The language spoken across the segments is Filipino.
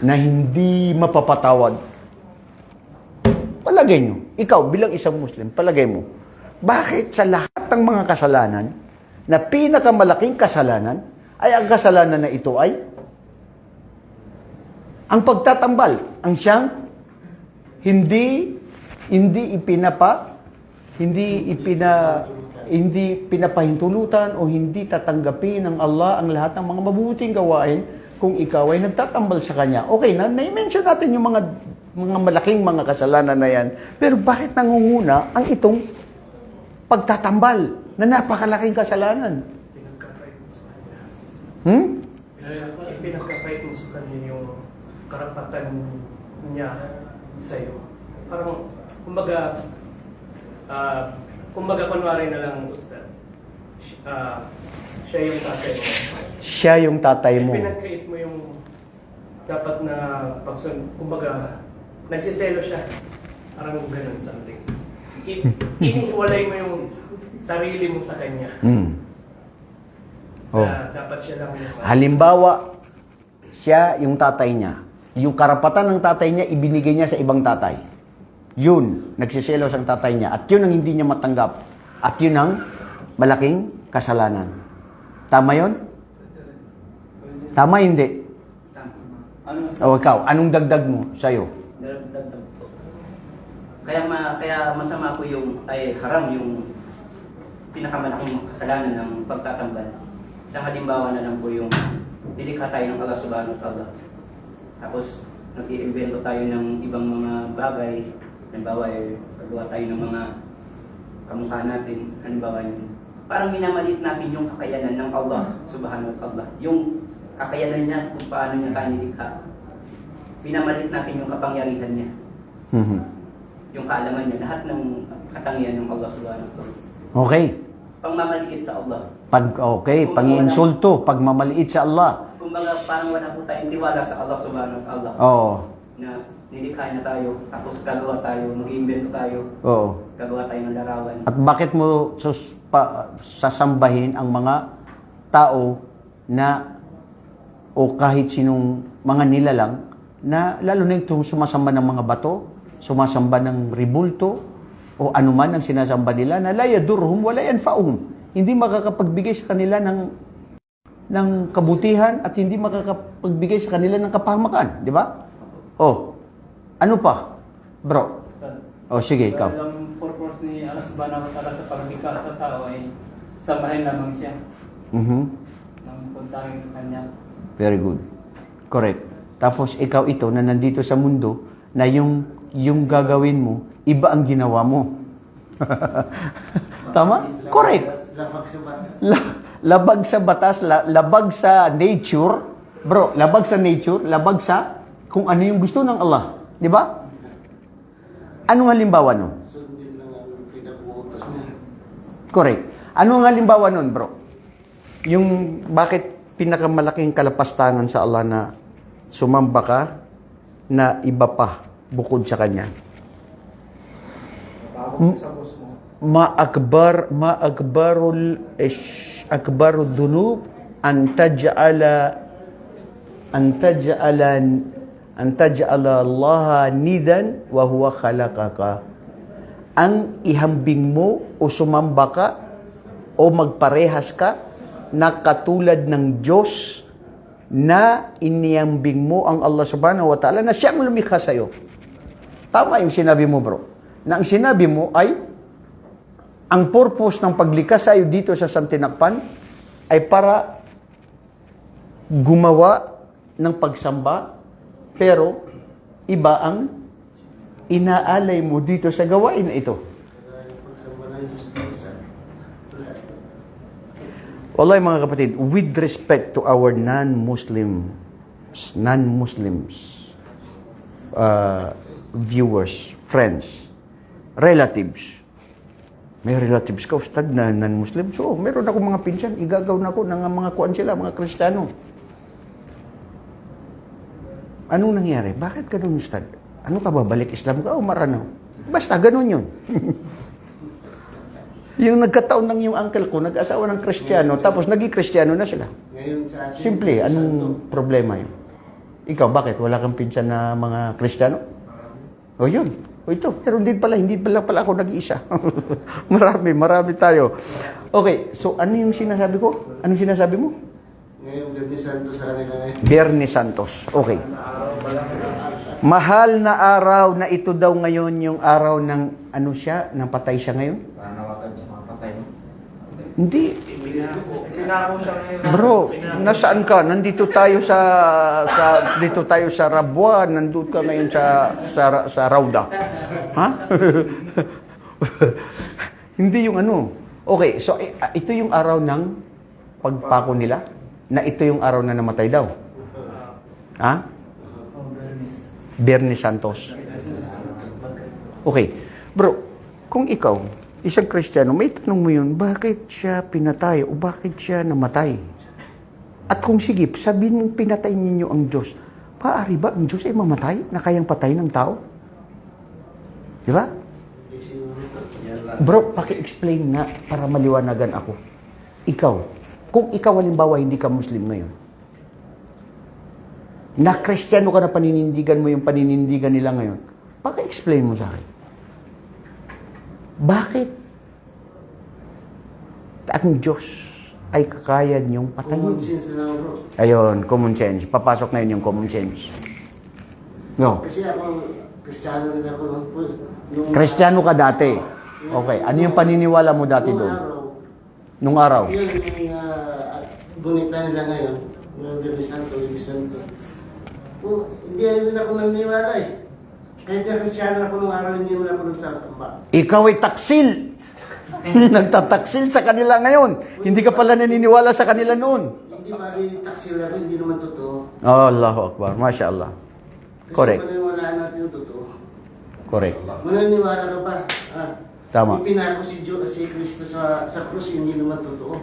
na hindi mapapatawad. Palagay nyo, ikaw bilang isang Muslim, palagay mo, bakit sa lahat ng mga kasalanan, na pinakamalaking kasalanan, ay ang kasalanan na ito ay ang pagtatambal, ang siyang hindi hindi ipinapa hindi ipina hindi pinapahintulutan o hindi tatanggapin ng Allah ang lahat ng mga mabuting gawain kung ikaw ay nagtatambal sa kanya. Okay na, na-mention natin yung mga mga malaking mga kasalanan na yan. Pero bakit nangunguna ang itong pagtatambal na napakalaking kasalanan? Sa. Hmm? Pinagkakait mo sa kanya yung karapatan niya sa'yo. Parang, kumbaga, ah, kumbaga kunwari na lang, Ustad, ah, siya yung tatay mo. Siya yung tatay mo. Pinag-create mo yung dapat na pagsun... Kumbaga, nagsiselo siya. Parang ganun, something. I- inihiwalay mo yung sarili mo sa kanya. Hmm. Oh. Na dapat siya lang yung... Halimbawa, siya yung tatay niya. Yung karapatan ng tatay niya, ibinigay niya sa ibang tatay. Yun, nagsiselos ang tatay niya. At yun ang hindi niya matanggap. At yun ang malaking kasalanan. Tama yun? Tama hindi? O ikaw, anong dagdag mo sa'yo? Dagdag po. Kaya ma, kaya masama po yung ay haram yung pinakamalaking kasalanan ng pagtatambal. Isang halimbawa na lang po yung dilikha tayo ng wa ta'ala. Tapos nag-iimbento tayo ng ibang mga bagay. Halimbawa eh, gagawa tayo ng mga kamukha natin. Halimbawa yung parang minamaliit natin yung kakayanan ng Allah subhanahu wa ta'ala. Yung kakayanan niya kung paano niya tayo nilikha. Minamaliit natin yung kapangyarihan niya Mhm. yung kaalaman niya, lahat ng katangian ng Allah subhanahu wa ta'ala. Okay. Pangmamaliit sa Allah. Pag, okay, pangiinsulto, pagmamaliit sa Allah. Kumbaga parang wala po tayong tiwala sa Allah subhanahu wa ta'ala. Oo. Na nilikha niya tayo, tapos gagawa tayo, mag-iimbento tayo, Oo. gagawa tayo ng larawan. At bakit mo sus, pa, sasambahin ang mga tao na o kahit sinong mga nilalang na lalo na itong sumasamba ng mga bato, sumasamba ng ribulto, o anuman ang sinasamba nila na la yadurhum wala yanfa'uhum. Hindi makakapagbigay sa kanila ng ng kabutihan at hindi makakapagbigay sa kanila ng kapahamakan, di ba? Oh. Ano pa? Bro. Oh, sige, ikaw. Ni Allah subhanahu wa ta'ala sa paglikha sa tao ay samahin lamang siya Mhm. ng puntangin sa kanya. Very good. Correct. Tapos ikaw ito na nandito sa mundo na yung yung gagawin mo, iba ang ginawa mo. Tama? Correct. La- labag sa batas, la- labag sa nature. Bro, labag sa nature, labag sa kung ano yung gusto ng Allah. Di ba? Anong halimbawa nun? Sundin lang ang pinabuutos niya. Correct. Ano ang halimbawa nun, bro? Yung bakit pinakamalaking kalapastangan sa Allah na sumamba ka na iba pa bukod sa Kanya? M- ma akbar ma akbarul ish akbarud dhunub an taj'ala an taj'ala an taj'ala Allah nidan wa huwa khalaqaka ang ihambing mo o sumamba ka o magparehas ka na katulad ng Diyos na iniyambing mo ang Allah subhanahu wa ta'ala na siyang lumikha sa'yo. Tama yung sinabi mo bro. Na ang sinabi mo ay ang purpose ng paglikha sa'yo dito sa Santinakpan ay para gumawa ng pagsamba pero iba ang inaalay mo dito sa gawain na ito. Wallahi mga kapatid, with respect to our non-Muslim, non-Muslims, uh, viewers, friends, relatives, may relatives ka, ustad, na non-Muslim. So, meron ako mga pinsan, igagaw na ako ng mga kuan sila, mga Kristiyano. Anong nangyari? Bakit ganun, ustad? Ano ka ba, balik Islam ka o maranaw? Basta, ganun yun. yung nagkataon ng yung uncle ko, nag-asawa ng Kristiyano, tapos naging Kristiyano na sila. Ngayon sa atin, Simple, anong problema yun? Ikaw, bakit? Wala kang pinsan na mga Kristiyano? O yun. O ito. Pero din pala, hindi pala pala ako nag-iisa. marami, marami tayo. Okay, so ano yung sinasabi ko? Ano sinasabi mo? Ngayon, Gabi Santo sa kanila ngayon. Biyernes Santos. Okay. Mahal na araw na ito daw ngayon yung araw ng ano siya, ng patay siya ngayon? Panawagan sa mga patay. Hindi. Bro, nasaan ka? Nandito tayo sa sa dito tayo sa Rabuan, nandito ka ngayon sa sa, sa Rauda. Ha? Hindi yung ano. Okay, so eh, ah, ito yung araw ng pagpako nila na ito yung araw na namatay daw. Ha? Bernie Santos. Okay. Bro, kung ikaw, isang Kristiyano, may tanong mo yun, bakit siya pinatay o bakit siya namatay? At kung sige, sabihin mong pinatay ninyo ang Diyos, paari ba ang Diyos ay mamatay na kayang patay ng tao? Di ba? Bro, paki-explain nga para maliwanagan ako. Ikaw, kung ikaw halimbawa hindi ka Muslim ngayon, na Kristiyano ka na paninindigan mo yung paninindigan nila ngayon, paki-explain mo sa akin. Bakit ang Diyos ay kakaya niyong Common patayin? sense lang bro. Ayun, common sense. Papasok ngayon yung common sense. No. Kasi ako, Kristiyano rin ako nung eh. Nung- Kristiyano ka dati. Okay. Ano yung paniniwala mo dati nung doon? Nung araw? Yun yung uh, gunita nila ngayon. Yung Gabi Santo, Gabi Santo. Oh, hindi rin ako naniniwala eh. Kahit na Kristiyano ako nung araw, hindi mo na ako nagsasamba. Ikaw ay taksil. Nagtataksil sa kanila ngayon. Hindi ka pala naniniwala sa kanila noon. Hindi ba rin taksil ako, hindi naman totoo. Oh, Allahu Akbar. Masya Allah. Kasi Correct. maniwalaan natin yung totoo. Correct. Mananiwala ka ba? Ah, Tama. Ipinako si Diyos, si Kristo sa, sa krus, hindi naman totoo.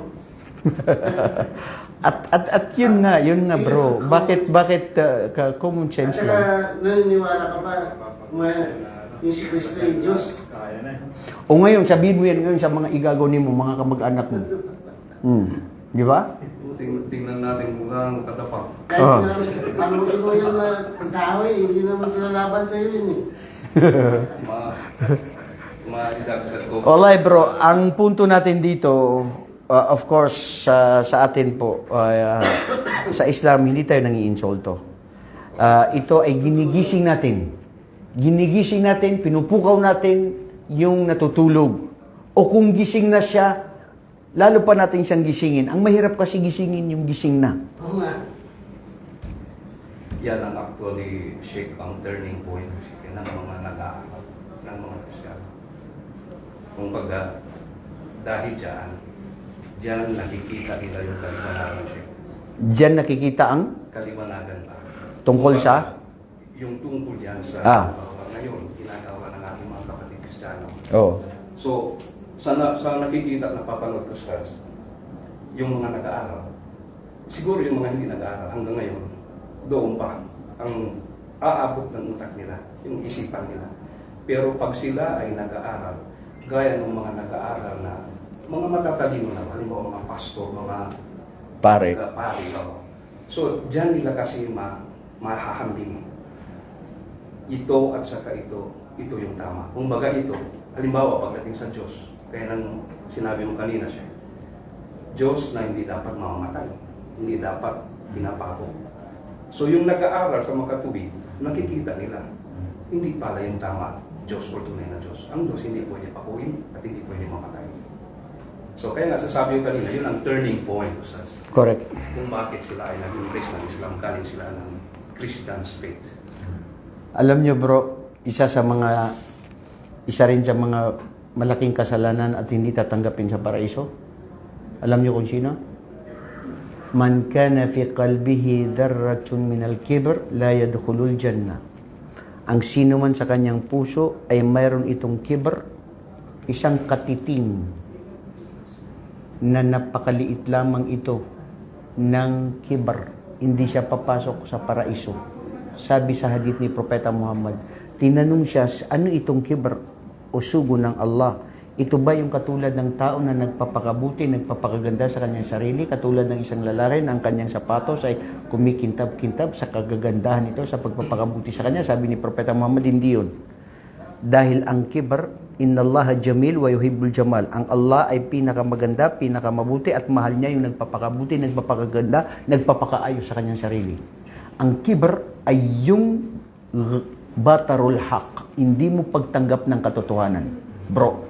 At, at, at yun nga, yun nga bro. Bakit, bakit uh, ka common At sense saka, lang? naniniwala ka ba? Yung si Kristo ay Diyos. O ngayon, sabihin mo yan ngayon sa mga igagawin mo, mga kamag-anak mo. Hmm. Di ba? Ting- Tingnan natin kung gaano katapak. Kahit Ah. na mo yung uh, kahoy, hindi naman kinalaban sa iyo yun eh. Ma, maidagdag ko. Alright bro, ang punto natin dito, uh, of course, sa sa atin po, uh, sa Islam, hindi tayo nangiinsulto. Uh, ito ay ginigising natin. Ginigising natin, pinupukaw natin yung natutulog. O kung gising na siya, lalo pa natin siyang gisingin. Ang mahirap kasi gisingin yung gising na. Nga. Yan ang actually shake ang turning point ng mga nag-aaral ng mga Kristiyano. Kung pagka dahil dyan, dyan nakikita nila yung kaliwanagan shake. Diyan nakikita ang Kaliwanagan pa. Tungkol sa? Yung tungkol yan sa Ah. halimbawa ngayon, ginagawa ng ating mga kapatid Kristiyano. Oh. So, sa, na, sa nakikita at napapanood ko sa yung mga nag-aaral, siguro yung mga hindi nag-aaral hanggang ngayon, doon pa ang aabot ng utak nila, yung isipan nila. Pero pag sila ay nag-aaral, gaya ng mga nag-aaral na mga matatalino na, halimbawa mga pastor, mga Pare. mga pare. oo. So, dyan nila kasi ma mahahambing. Ito at saka ito, ito yung tama. Kung baga ito, halimbawa pagdating sa Diyos, kaya nang sinabi mo kanina siya, Diyos na hindi dapat mamamatay, hindi dapat pinapako. So yung nag-aaral sa makatuwid, nakikita nila, hindi pala yung tama Diyos o tunay na Diyos. Ang Diyos hindi pwede pakuin at hindi pwede mamatay. So kaya nga sasabi ko kanina, yun ang turning point sa Correct. kung bakit sila ay nag-embrace ng Islam, galing sila ng Christian's faith. Alam nyo bro, isa sa mga, isa rin sa mga malaking kasalanan at hindi tatanggapin sa paraiso. Alam nyo kung sino? Man kana fi qalbihi dharratun min al-kibr la yadkhulul jannah. Ang sino man sa kanyang puso ay mayroon itong kibr, isang katiting na napakaliit lamang ito ng kibr. Hindi siya papasok sa paraiso. Sabi sa hadith ni Propeta Muhammad, tinanong siya, ano itong kibr o sugo ng Allah? Ito ba yung katulad ng tao na nagpapakabuti, nagpapakaganda sa kanyang sarili, katulad ng isang lalaki na ang kanyang sapatos ay kumikintab-kintab sa kagagandahan nito, sa pagpapakabuti sa kanya? Sabi ni Propeta Muhammad, hindi yun. Dahil ang kibar, inna Allah jamil wa yuhibbul jamal. Ang Allah ay pinakamaganda, pinakamabuti at mahal niya yung nagpapakabuti, nagpapakaganda, nagpapakaayos sa kanyang sarili. Ang kibar ay yung batarul haq, hindi mo pagtanggap ng katotohanan. Bro,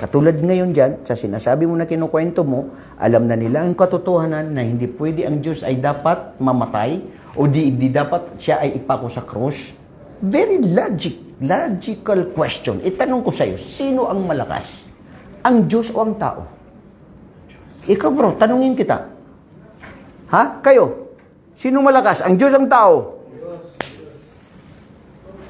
katulad ngayon dyan, sa sinasabi mo na kinukwento mo, alam na nila ang katotohanan na hindi pwede ang Diyos ay dapat mamatay o di, di dapat siya ay ipako sa krus. Very logic, logical question. Itanong ko sa'yo, sino ang malakas? Ang Diyos o ang tao? Ikaw bro, tanungin kita. Ha? Kayo? Sino malakas? Ang Diyos ang tao?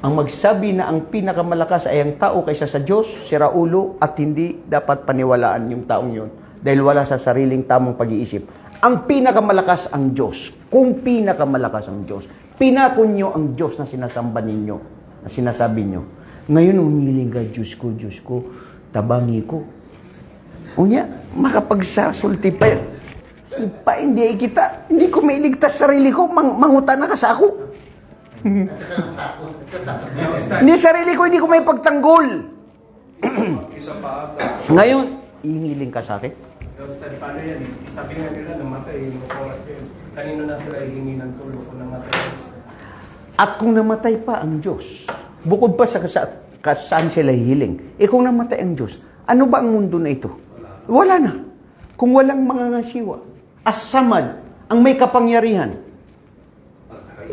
Ang magsabi na ang pinakamalakas ay ang tao kaysa sa Diyos, si Raulo, at hindi dapat paniwalaan yung taong yun dahil wala sa sariling tamang pag-iisip. Ang pinakamalakas ang Diyos. Kung pinakamalakas ang Diyos, pinakon nyo ang Diyos na sinasamba ninyo, na sinasabi nyo. Ngayon umiling ka, Diyos ko, Diyos ko, tabangi ko. Unya, makapagsasulti pa yan. Pa, hindi ay kita. Hindi ko mailigtas sarili ko. Mang, manguta na ka sa ako. Hindi sarili ko, hindi ko may pagtanggol. Ngayon, ihingiling ka sa akin. Ustad, paano yan? Sabi nga nila, namatay oras yun. Kanino na sila hihingi ng tulong kung namatay At kung namatay pa ang Diyos, bukod pa sa kasa, ka- saan sila hihiling, eh kung namatay ang Diyos, ano ba ang mundo na ito? Wala na. Kung walang mga ngasiwa, asamad, ang may kapangyarihan,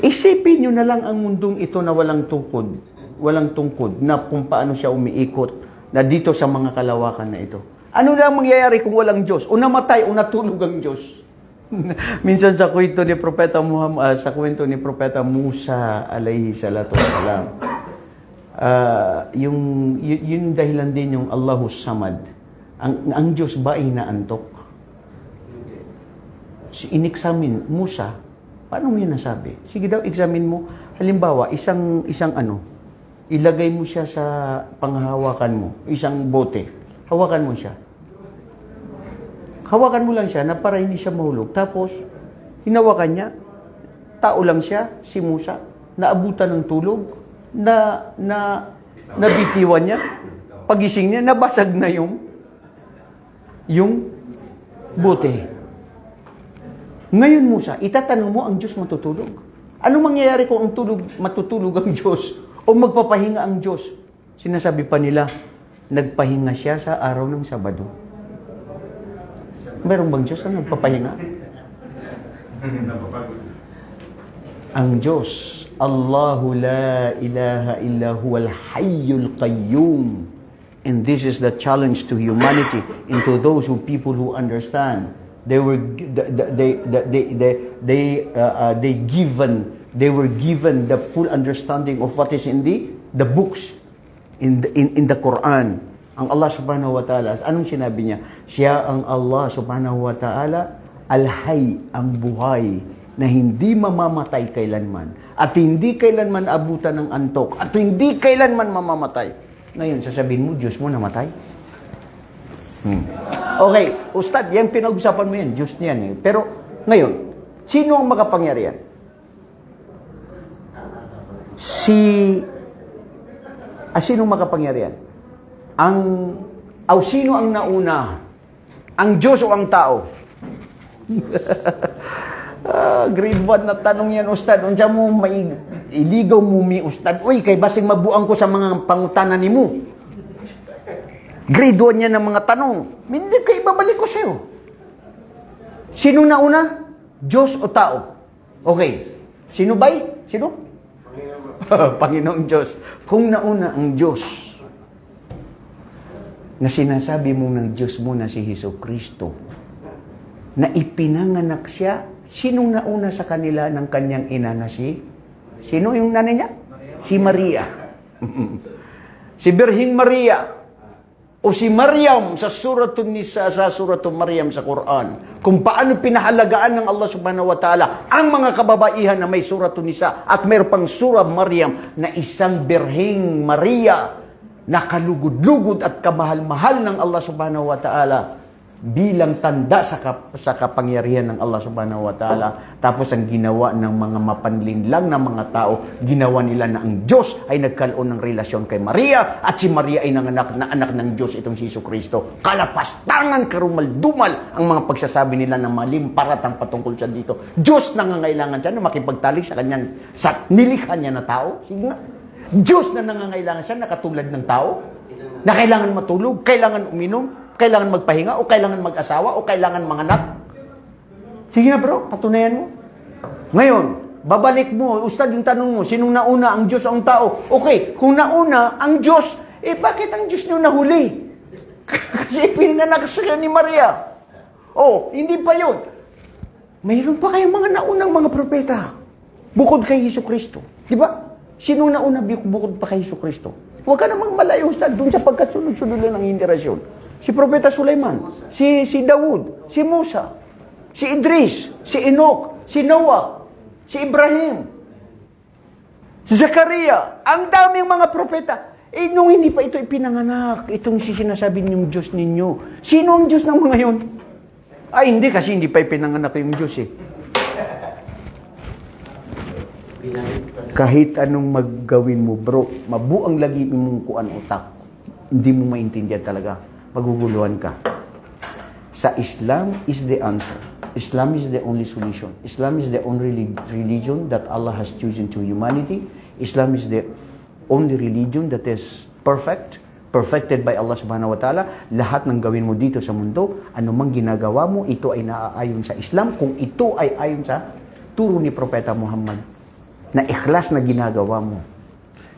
isipin nyo na lang ang mundong ito na walang tungkod, walang tungkod, na kung paano siya umiikot, na dito sa mga kalawakan na ito. Ano lang mangyayari kung walang Diyos? O namatay o natulog ang Diyos? Minsan sa kwento ni Propeta Muhammad, ah, sa kwento ni Propeta Musa alayhi salatu wasalam, ah, yung, y- yun dahilan din yung Allahu Samad. Ang, ang Diyos ba ay naantok? Si inexamine Musa, paano mo yun nasabi? Sige daw, examine mo. Halimbawa, isang, isang ano, ilagay mo siya sa panghahawakan mo, isang bote. Hawakan mo siya. Hawakan mo lang siya na para hindi siya mahulog. Tapos, hinawakan niya, tao lang siya, si Musa, naabutan ng tulog, na, na, nabitiwan niya, pagising niya, nabasag na yung, yung bote. Ngayon, Musa, itatanong mo ang Diyos matutulog. Ano mangyayari kung ang tulog, matutulog ang Diyos o magpapahinga ang Diyos? Sinasabi pa nila, nagpahinga siya sa araw ng Sabado. Meron bang Diyos na nagpapahinga? ang Diyos, Allahu la ilaha illa huwal hayyul qayyum. And this is the challenge to humanity and to those who people who understand. They were they the- they they they uh, uh, they given they were given the full understanding of what is in the the books in the, in, in the Quran. Ang Allah subhanahu wa ta'ala, anong sinabi niya? Siya ang Allah subhanahu wa ta'ala, al-hay, ang buhay, na hindi mamamatay kailanman. At hindi kailanman abutan ng antok. At hindi kailanman mamamatay. Ngayon, sasabihin mo, Diyos mo namatay? Hmm. Okay, Ustad, yan pinag-usapan mo yan. Diyos niyan eh. Pero, ngayon, sino ang makapangyarihan? Si Ah, sino makapangyarihan? Ang, aw sino ang nauna? Ang Diyos o ang tao? ah, grade 1 na tanong yan, Ustad. Unsa mo may iligaw mo mi, Ustad. Uy, kay basing mabuang ko sa mga pangutanan ni mo. Grade 1 yan ng mga tanong. Hindi kay babalik ko sa'yo. Sino nauna? Diyos o tao? Okay. Sino ba'y? Sino? Panginoong Diyos. Kung nauna ang Diyos, na sinasabi mo ng Diyos mo na si Heso Kristo, na ipinanganak siya, sinong nauna sa kanila ng kanyang ina na si? Sino yung nanay niya? Si Maria. si Birhing Maria. O si Maryam sa suratun Nisa, sa suratun Maryam sa Quran. Kung paano pinahalagaan ng Allah subhanahu wa ta'ala ang mga kababaihan na may suratun Nisa at mayroon pang surah Maryam na isang Birhing Maria nakalugod-lugod at kamahal-mahal ng Allah subhanahu wa ta'ala bilang tanda sa, kap- sa kapangyarihan ng Allah subhanahu wa ta'ala. Tapos ang ginawa ng mga mapanlinlang na mga tao, ginawa nila na ang Diyos ay nagkaroon ng relasyon kay Maria at si Maria ay nanganak na anak ng Diyos itong si Jesu Kristo. Kalapastangan, karumal-dumal ang mga pagsasabi nila ng maling paratang patungkol sa dito. Diyos nangangailangan siya na makipagtalik sa kanyang sa nilikha niya na tao. Sige. Diyos na nangangailangan siya na katulad ng tao na kailangan matulog, kailangan uminom, kailangan magpahinga, o kailangan mag-asawa, o kailangan manganak. Sige nga bro, patunayan mo. Ngayon, babalik mo, ustad yung tanong mo, sinong nauna, ang Diyos o ang tao? Okay, kung nauna ang Diyos, eh bakit ang Diyos niyo nahuli? Kasi pinanganak sa ni Maria. Oh, hindi pa yun. Mayroon pa kayong mga naunang mga propeta. Bukod kay Hesus Kristo. Di ba? Sino nauna bi- bukod pa kay Hesus Kristo? Huwag ka namang malayo ustad dun sa pagkasunod-sunod lang ng henerasyon. Si Propeta Sulaiman, si, si Dawud, si Musa, si Idris, si Enoch, si Noah, si Ibrahim, si Zakaria, ang daming mga propeta. Eh, nung hindi pa ito ipinanganak, itong si sinasabi niyong Diyos ninyo. Sino ang Diyos ng mga yon? Ay, hindi kasi hindi pa ipinanganak yung Diyos eh. Kahit anong maggawin mo, bro, mabuang lagi mong kuan utak. Hindi mo maintindihan talaga. Maguguluhan ka. Sa Islam is the answer. Islam is the only solution. Islam is the only relig- religion that Allah has chosen to humanity. Islam is the only religion that is perfect, perfected by Allah subhanahu wa ta'ala. Lahat ng gawin mo dito sa mundo, anumang ginagawa mo, ito ay naaayon sa Islam. Kung ito ay ayon sa turo ni Propeta Muhammad na ikhlas na ginagawa mo.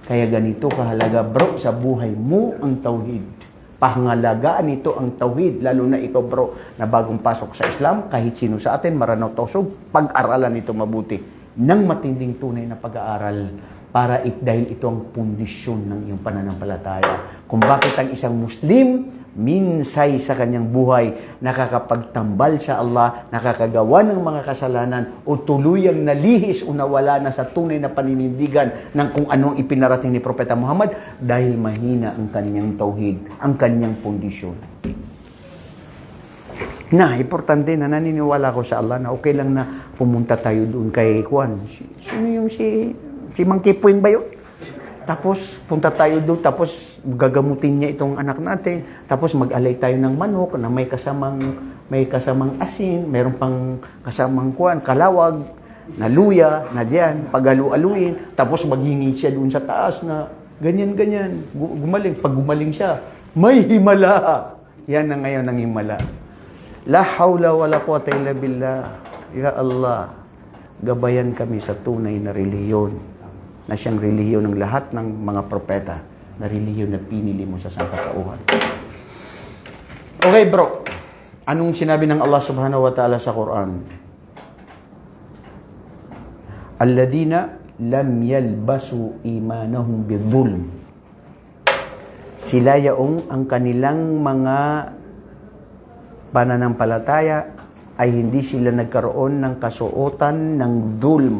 Kaya ganito kahalaga, bro, sa buhay mo ang tauhid. Pangalagaan nito ang tauhid, lalo na ikaw, bro, na bagong pasok sa Islam, kahit sino sa atin, maranaw tosog, pag-aralan ito mabuti. Nang matinding tunay na pag-aaral, para it, dahil ito ang pundisyon ng iyong pananampalataya. Kung bakit ang isang Muslim, minsay sa kanyang buhay, nakakapagtambal sa Allah, nakakagawa ng mga kasalanan, o tuluyang nalihis o nawala na sa tunay na paninindigan ng kung anong ipinarating ni Propeta Muhammad dahil mahina ang kanyang tauhid, ang kanyang pundisyon. Na, importante na naniniwala ko sa Allah na okay lang na pumunta tayo doon kay Juan. Si, sino yung si, si Mang Kipuin ba yun? Tapos punta tayo doon, tapos gagamutin niya itong anak natin. Tapos mag-alay tayo ng manok na may kasamang may kasamang asin, meron pang kasamang kuan, kalawag, na luya, na diyan, pag-alu-aluin. Tapos maghingi siya doon sa taas na ganyan-ganyan, gu- gumaling. Pag gumaling siya, may himala. Yan na ngayon ang himala. La hawla wala quwata illa billah. Ya Allah, gabayan kami sa tunay na reliyon na siyang reliyon ng lahat ng mga propeta na reliyon na pinili mo sa sangkatauhan. Okay bro, anong sinabi ng Allah subhanahu wa ta'ala sa Quran? Alladina lam yalbasu imanahum bidhulm. Sila yaong ang kanilang mga pananampalataya ay hindi sila nagkaroon ng kasuotan ng dulm.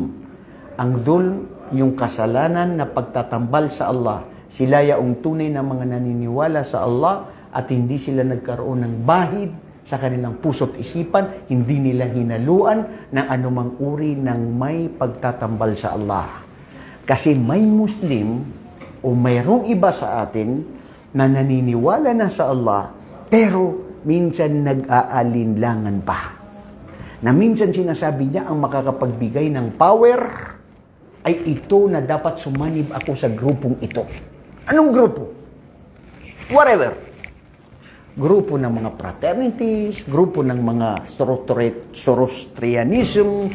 Ang dulm, yung kasalanan na pagtatambal sa Allah. Sila yaong tunay na mga naniniwala sa Allah at hindi sila nagkaroon ng bahid sa kanilang puso't isipan, hindi nila hinaluan ng anumang uri ng may pagtatambal sa Allah. Kasi may Muslim o mayroong iba sa atin na naniniwala na sa Allah, pero minsan nag-aalinlangan pa. Na minsan sinasabi niya ang makakapagbigay ng power ay ito na dapat sumanib ako sa grupong ito. Anong grupo? Whatever. Grupo ng mga fraternities, grupo ng mga Zoroastrianism,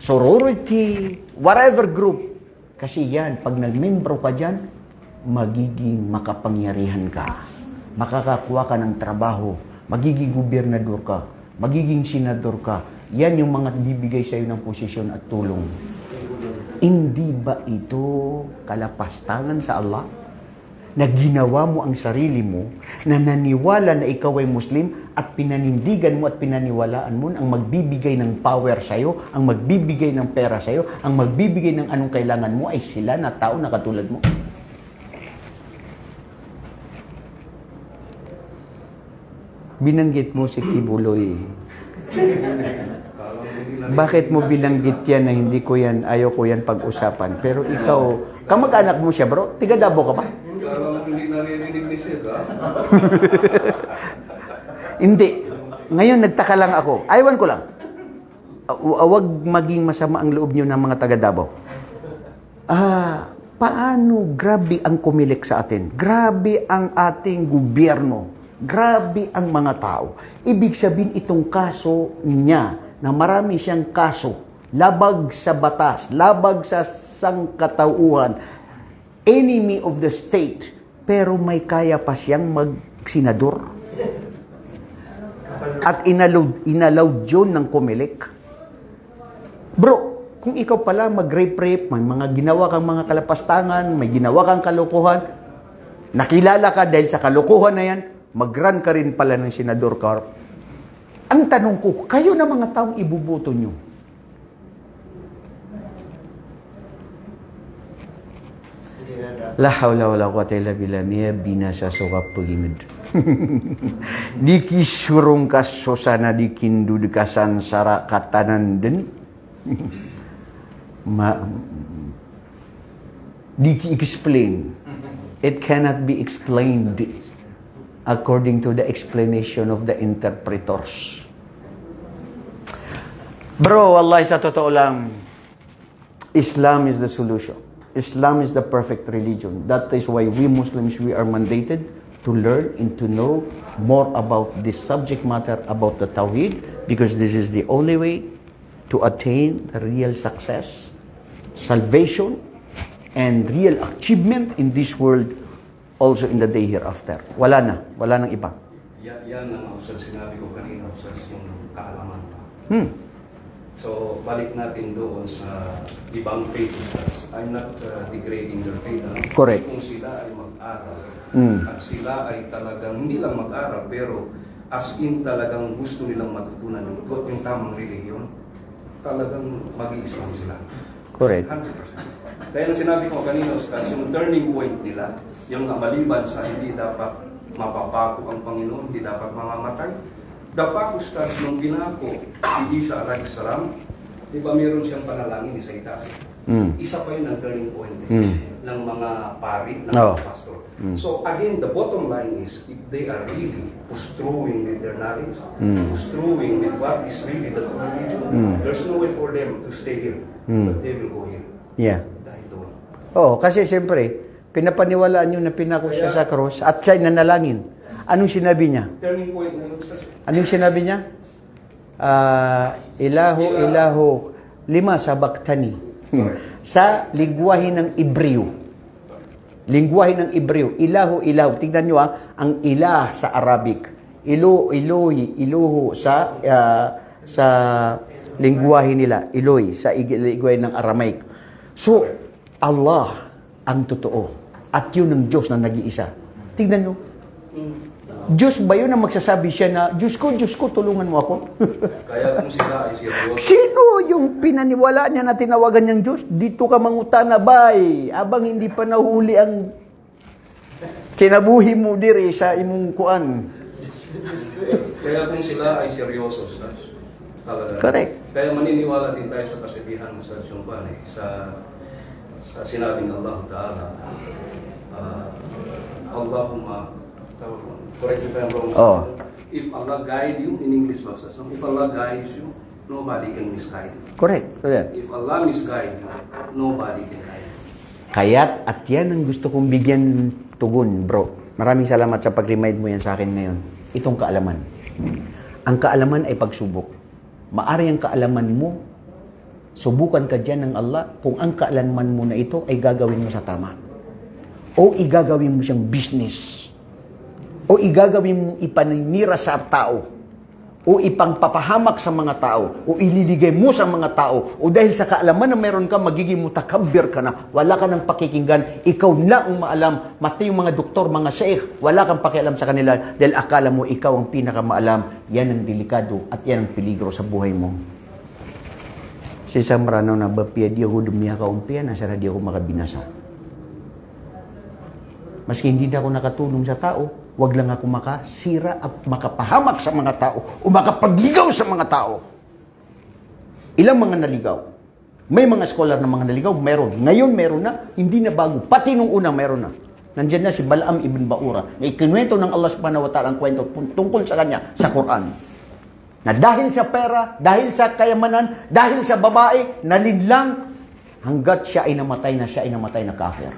sorority, whatever group. Kasi yan, pag nagmembro ka dyan, magiging makapangyarihan ka. Makakakuha ka ng trabaho, magiging gobernador ka, magiging senador ka. Yan yung mga bibigay sa iyo ng posisyon at tulong. Hindi ba ito kalapastangan sa Allah? Na ginawa mo ang sarili mo, na naniwala na ikaw ay Muslim at pinanindigan mo at pinaniwalaan mo ang magbibigay ng power sa'yo, ang magbibigay ng pera sa'yo, ang magbibigay ng anong kailangan mo ay sila na tao na katulad mo. Binanggit mo si Kibuloy. Bakit mo binanggit yan na hindi ko yan, ayaw ko yan pag-usapan? Pero ikaw, kamag-anak mo siya bro? Tiga Davao ka ba? Hindi naririnig ni ha? Hindi. Ngayon, nagtaka lang ako. Aywan ko lang. Huwag maging masama ang loob nyo ng mga taga Davao. Ah, paano grabe ang kumilik sa atin? Grabe ang ating gobyerno. Grabe ang mga tao. Ibig sabihin itong kaso niya na marami siyang kaso labag sa batas, labag sa sangkatauhan, enemy of the state, pero may kaya pa siyang magsenador. At inallowed, inallowed yun ng kumilik. Bro, kung ikaw pala mag-rape-rape, may mga ginawa kang mga kalapastangan, may ginawa kang kalokohan, nakilala ka dahil sa kalokohan na yan, mag-run ka rin pala ng Senador Carp. Ang tanong ko, kayo na mga taong ibubuto nyo. La hawla wala quwata illa billah niya binasa so kapagimid. di kisurong kaso sana di kindu di kasansara katanan din. Ma di ki-explain. It cannot be explained according to the explanation of the interpreters. Bro, wallahi sa totoo lang, Islam is the solution. Islam is the perfect religion. That is why we Muslims, we are mandated to learn and to know more about this subject matter, about the Tawheed, because this is the only way to attain the real success, salvation, and real achievement in this world, also in the day hereafter. Wala na. Wala nang iba. Yan, yan ang usad sinabi ko kanina, usad yung kaalaman pa. Hmm. So, balik natin doon sa ibang faith leaders. I'm not uh, degrading their faith. Ano? Correct. Kung sila ay mag-aral, Mm. at sila ay talagang, hindi lang mag-aral, pero as in talagang gusto nilang matutunan yung, yung tamang religion, talagang mag-Islam sila. Correct. 100%. Kaya ang sinabi ko kanina, Ustaz, yung turning point nila, yung maliban sa hindi dapat mapapako ang Panginoon, hindi dapat mamamatay. The fact, Ustaz, nung ginako si Isa alayhi salam, di ba meron siyang panalangin sa itaas? Mm. Isa pa yun ang turning point eh, Mm. ng mga pari, ng Oo. mga pastor. Mm. So again, the bottom line is, if they are really construing with their knowledge, Mm. construing with what is really the true religion, Mm. there's no way for them to stay here. Mm. But they will go here. Yeah. Dahil doon. Oo, kasi siyempre, pinapaniwalaan nyo na pinako siya sa cross at siya'y nanalangin. Anong sinabi niya? Turning point na. Anong sinabi niya? Ah, ilahu, ilahu, lima sa baktani. sa lingwahe ng Ibreo. Lingwahe ng Ibreo. Ilahu, ilahu. Tingnan nyo ah, ang ilah sa Arabic. Ilo, ilohi, iluho sa ah, sa lingwahe nila. Iloy sa ig- lingwahe ng Aramaic. So, Allah ang totoo. At yun ang Diyos na nag-iisa. Tingnan nyo. Diyos ba yun ang magsasabi siya na, Diyos ko, Diyos ko, tulungan mo ako? Kaya kung sila ay seryoso, Sino yung pinaniwala niya na tinawagan niyang Diyos? Dito ka mangutana, bay. Abang hindi pa nahuli ang kinabuhi mo diri sa imong kuan. kaya kung sila ay seryoso, talaga. Correct. Kaya maniniwala din tayo sa kasibihan mo sa pan, eh, sa, sa sinabi ng Allah Ta'ala. ah, Allahumma, correct me if I'm wrong. Oh. If Allah guide you, in English ba sa If Allah guides you, nobody can misguide you. Correct. Correct. If Allah misguide you, nobody can guide you. Kaya't at yan ang gusto kong bigyan tugon, bro. Maraming salamat sa pag-remind mo yan sa akin ngayon. Itong kaalaman. Ang kaalaman ay pagsubok. Maari ang kaalaman mo, subukan ka dyan ng Allah kung ang kaalaman mo na ito ay gagawin mo sa tama. O igagawin mo siyang business. O igagawin mo ipaninira sa tao. O ipangpapahamak sa mga tao. O ililigay mo sa mga tao. O dahil sa kaalaman na meron ka, magiging mutakabir ka na. Wala ka ng pakikinggan. Ikaw na ang maalam. Mati yung mga doktor, mga sheikh. Wala kang pakialam sa kanila. Dahil akala mo ikaw ang pinakamaalam. Yan ang delikado at yan ang peligro sa buhay mo. Si Samrano na bapia di ako dumiya ka umpia na sana di ako makabinasa. Maski hindi na ako nakatulong sa tao, wag lang ako makasira at makapahamak sa mga tao o makapagligaw sa mga tao. Ilang mga naligaw? May mga scholar na mga naligaw, meron. Ngayon meron na, hindi na bago. Pati nung una meron na. Nandiyan na si Balaam ibn Baura na ikinuwento ng Allah subhanahu wa ta'ala ang kwento tungkol sa kanya sa Quran. Na dahil sa pera, dahil sa kayamanan, dahil sa babae, nalinlang hanggat siya ay namatay na siya ay namatay na kafir.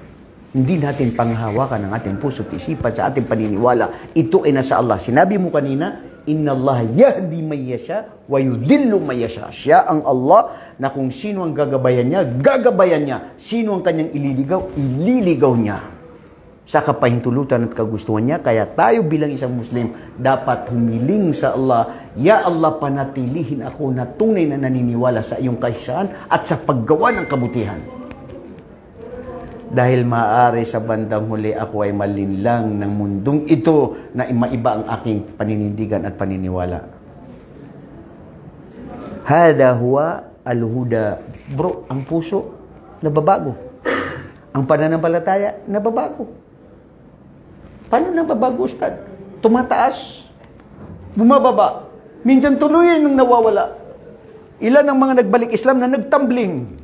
Hindi natin panghawakan ang ating puso at isipan sa ating paniniwala. Ito ay nasa Allah. Sinabi mo kanina, Inna Allah yahdi may yasha wa yudillu may yasha. Siya ang Allah na kung sino ang gagabayan niya, gagabayan niya. Sino ang kanyang ililigaw, ililigaw niya sa kapahintulutan at kagustuhan niya. Kaya tayo bilang isang Muslim, dapat humiling sa Allah, Ya Allah, panatilihin ako na tunay na naniniwala sa iyong kahisaan at sa paggawa ng kabutihan. Dahil maaari sa bandang huli ako ay malinlang ng mundong ito na maiba ang aking paninindigan at paniniwala. Hada huwa al-huda. Bro, ang puso, nababago. Ang pananampalataya, nababago. Paano nababago, Ustad? Tumataas. Bumababa. Minsan tuloy nang nawawala. Ilan ang mga nagbalik Islam na nagtumbling?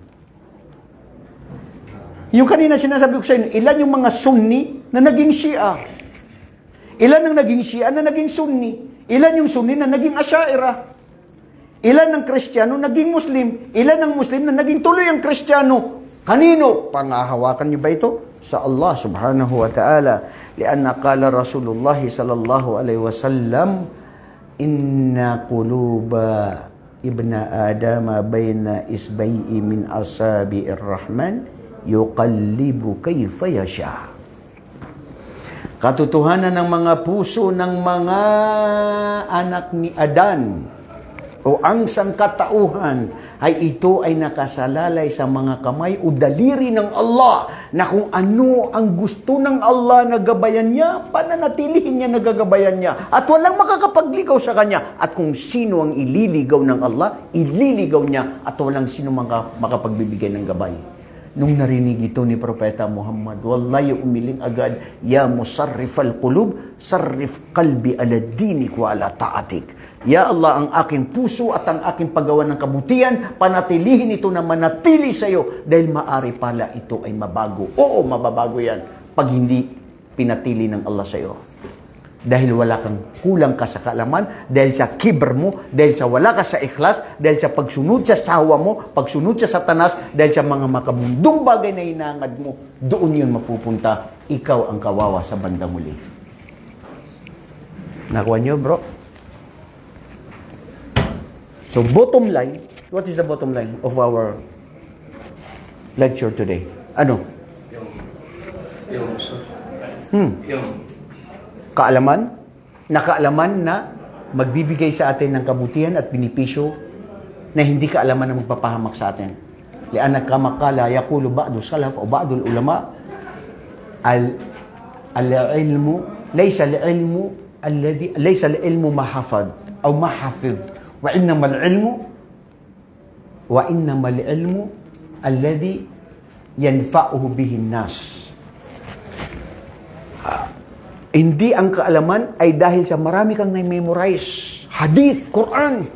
Yung kanina sinasabi ko sa inyo, ilan yung mga Sunni na naging Shia? Ilan ang naging Shia na naging Sunni? Ilan yung Sunni na naging Asyaira? Ilan ang Kristiyano naging Muslim? Ilan ang Muslim na naging tuloy ang Kristiyano? Kanino? Pangahawakan niyo ba ito? Sa Allah subhanahu wa ta'ala. Lianna qala Rasulullah sallallahu alaihi wasallam, Inna quluba ibna adama bayna isbay'i min asabi'ir rahman yuqallibu kayfa yasha. Katotohanan ng mga puso ng mga anak ni Adan o ang sangkatauhan ay ito ay nakasalalay sa mga kamay o daliri ng Allah na kung ano ang gusto ng Allah na gabayan niya, pananatilihin niya na gagabayan niya. At walang makakapagligaw sa kanya. At kung sino ang ililigaw ng Allah, ililigaw niya at walang sino maka, makapagbibigay ng gabay. Nung narinig ito ni Propeta Muhammad, wallahi umiling agad, Ya musarrif al-qulub, sarrif qalbi ala dinik wa ala ta'atik. Ya Allah, ang aking puso at ang aking paggawa ng kabutihan, panatilihin ito na manatili sa iyo dahil maari pala ito ay mabago. Oo, mababago yan pag hindi pinatili ng Allah sa iyo. Dahil wala kang kulang ka sa kaalaman, dahil sa kibr mo, dahil sa wala ka sa ikhlas, dahil sa pagsunod sa sawa mo, pagsunod sa satanas, dahil sa mga makabundong bagay na hinangad mo, doon yun mapupunta. Ikaw ang kawawa sa bandang muli. Nakuha niyo, bro? So, bottom line, what is the bottom line of our lecture today? Ano? Yung, yung, Hmm. yung, kaalaman, nakaalaman na magbibigay sa atin ng kabutihan at binipisyo na hindi kaalaman na magpapahamak sa atin. Lian kama qala yaqulu ba'du salaf o ba'du ulama al al-ilmu laysa al-ilmu alladhi laysa al-ilmu mahafad aw mahafid wa innama al-ilmu wa innama al-ilmu alladhi yanfa'uhu bihi an-nas hindi ang kaalaman ay dahil sa marami kang na-memorize. Hadith, Quran.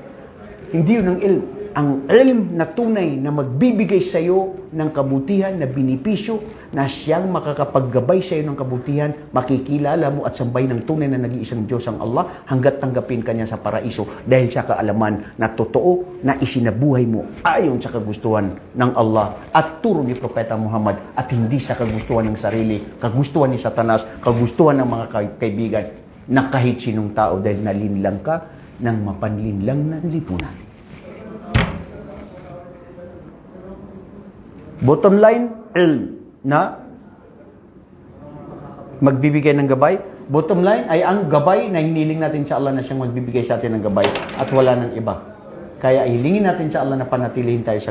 Hindi yun ang ilm. Ang ilm na tunay na magbibigay sa iyo ng kabutihan, na binipisyo, na siyang makakapaggabay sa iyo ng kabutihan, makikilala mo at sambay ng tunay na nag-iisang Diyos ang Allah hanggat tanggapin kanya sa paraiso dahil sa kaalaman na totoo na isinabuhay mo ayon sa kagustuhan ng Allah at turo ni Propeta Muhammad at hindi sa kagustuhan ng sarili, kagustuhan ni Satanas, kagustuhan ng mga kaibigan na kahit sinong tao dahil nalinlang ka ng mapanlinlang na lipunan. Bottom line, ilm na magbibigay ng gabay. Bottom line ay ang gabay na hiniling natin sa Allah na siyang magbibigay sa atin ng gabay at wala ng iba. Kaya hilingin natin sa Allah na panatilihin tayo sa